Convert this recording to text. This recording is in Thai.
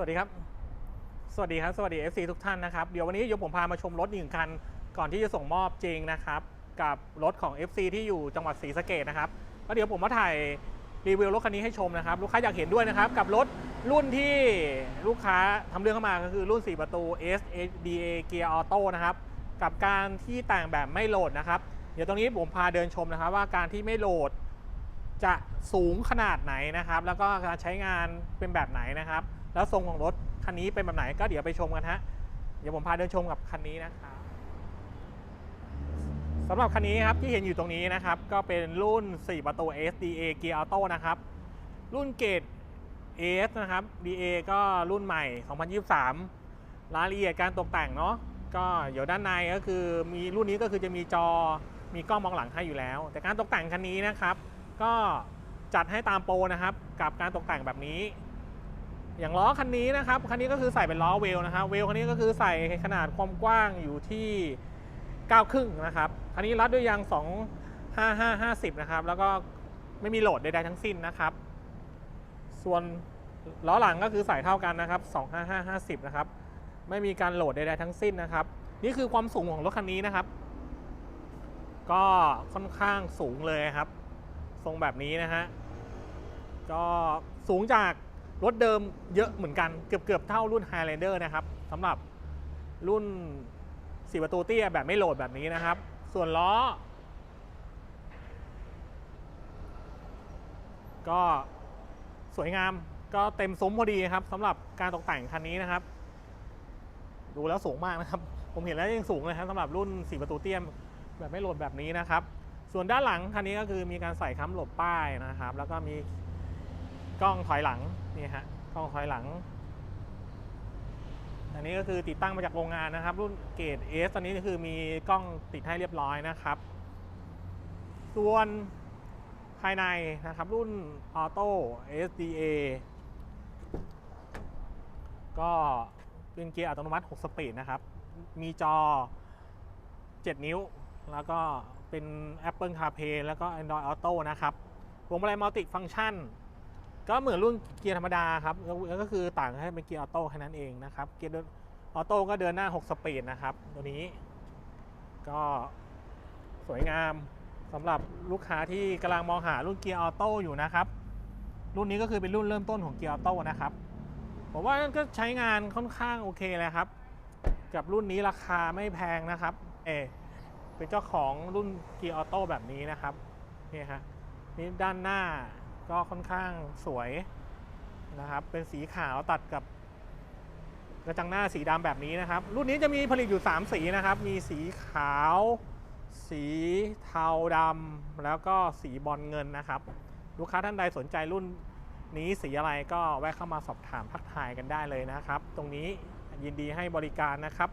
วัสดีครับ สวัสดีครับ สวัสดี FC ทุกท่านนะครับ เดี๋ยววันนี้ยผมพามาชมรถอีกหนึ่งคัน ก่อนที่จะส่งมอบจริงนะครับ กับรถของ FC ที่อยู่จังหวัดศรีสะเกดนะครับแล้วเดี๋ยวผมมาถ่ายรีวิวรถคันนี้ให้ชมนะครับ ลูกค้าอยากเห็นด้วยนะครับ กับรถรุ่นที่ลูกค้าทำเรื่องเข้ามาก็คือรุ่น 4 ประตู SDA Gear Auto นะครับ กับการที่แต่งแบบไม่โหลดนะครับ เดี๋ยวตรงนี้ผมพาเดินชมนะครับ ว่าการที่ไม่โหลดจะสูงขนาดไหนนะครับ แล้วก็การใช้งานเป็นแบบไหนนะครับ แล้วทรงของรถคันนี้เป็นแบบไหนก็เดี๋ยวไปชมกันฮะ เดี๋ยวผมพาเดินชมกับคันนี้นะครับสำหรับคันนี้ครับที่เห็นอยู่ตรงนี้นะครับ ก็เป็นรุ่น 4 ประตู SDA Gear Auto นะครับ รุ่นเกรด AS นะครับ DA ก็รุ่นใหม่ 2023 รายละเอียดการตกแต่งเนาะก็เดี๋ยวด้านในก็คือมีรุ่นนี้ก็คือจะมีจอมีกล้องมองหลังให้อยู่แล้ว แต่การตกแต่งคันนี้นะครับ ก็จัดให้ตามโปรนะครับ กับการตกแต่งแบบนี้ อย่างล้อคันนี้นะครับคันนี้ก็คือใส่เป็นล้อเวลนะครับเวลคันนี้ก็คือใส่ขนาดความกว้างอยู่ที่9ครึ่งนะครับคันนี้รัดด้วยยาง 2 5 5 50 นะครับ แล้วก็ไม่มีโหลดใดๆทั้งสิ้นนะครับ ส่วนล้อหลังก็คือใส่เท่ากันนะครับ 2 5 5 50 นะครับ ไม่มีการโหลดใดๆทั้งสิ้นนะครับ นี่คือความสูงของรถคันนี้นะครับ ก็ค่อนข้างสูงเลยครับ ทรงแบบนี้นะฮะ ก็สูงจาก รถเดิมเยอะเหมือนกันเกือบเกือบเท่ารุ่น Highlander นะครับสำหรับรุ่น4ประตูเตี้ยแบบไม่โหลดแบบนี้นะครับ ส่วนล้อ ก็สวยงามก็เต็มซุ้มพอดีครับสำหรับการตกแต่งคันนี้นะครับ ดูแล้วสูงมากนะครับ ผมเห็นแล้วยังสูงเลยครับสำหรับรุ่น4ประตูเตี้ยแบบไม่โหลดแบบนี้นะครับ ส่วนด้านหลังคันนี้ก็คือมีการใส่ค้ำหลบป้ายนะครับ แล้วก็มี กล้องถอยหลังนี่ฮะกล้องถอยหลัง อันนี้ก็คือติดตั้งมาจากโรงงานนะครับ รุ่นเกรด S ตอนนี้ก็คือมีกล้องติดให้เรียบร้อยนะครับ ส่วนภายในนะครับรุ่น Auto SDA ก็เป็นเกียร์อัตโนมัติ 6 สปีดนะครับ มีจอ 7 นิ้ว แล้วก็เป็น Apple CarPlay แล้วก็ Android Auto นะครับวงมาลัยมัลติฟัง c t ชัน ก็เหมือนรุ่นเกียร์ธรรมดาครับแล้วก็คือต่างให้เป็นเกียร์ออโต้แค่นั้นเองนะครับ เกียร์ออโต้ก็เดินหน้า 6 สปีดนะครับ ตัวนี้ ก็สวยงามสำหรับลูกค้าที่กำลังมองหารุ่นเกียร์ออโต้อยู่นะครับ รุ่นนี้ก็คือเป็นรุ่นเริ่มต้นของเกียร์ออโต้นะครับผมว่าก็ใช้งานค่อนข้างโอเคเลยครับ กับรุ่นนี้ราคาไม่แพงนะครับ เอเป็นเจ้าของรุ่นเกียร์ออโต้แบบนี้นะครับนี่ฮะนี่ด้านหน้า ก็ค่อนข้างสวยนะครับ เป็นสีขาวตัดกับกระจังหน้าสีดำแบบนี้นะครับ รุ่นนี้จะมีผลิตอยู่ 3 สีนะครับ มีสีขาว สีเทาดำแล้วก็สีบอลเงินนะครับ ลูกค้าท่านใดสนใจรุ่นนี้สีอะไรก็แวะเข้ามาสอบถามทักทายกันได้เลยนะครับ ตรงนี้ยินดีให้บริการนะครับ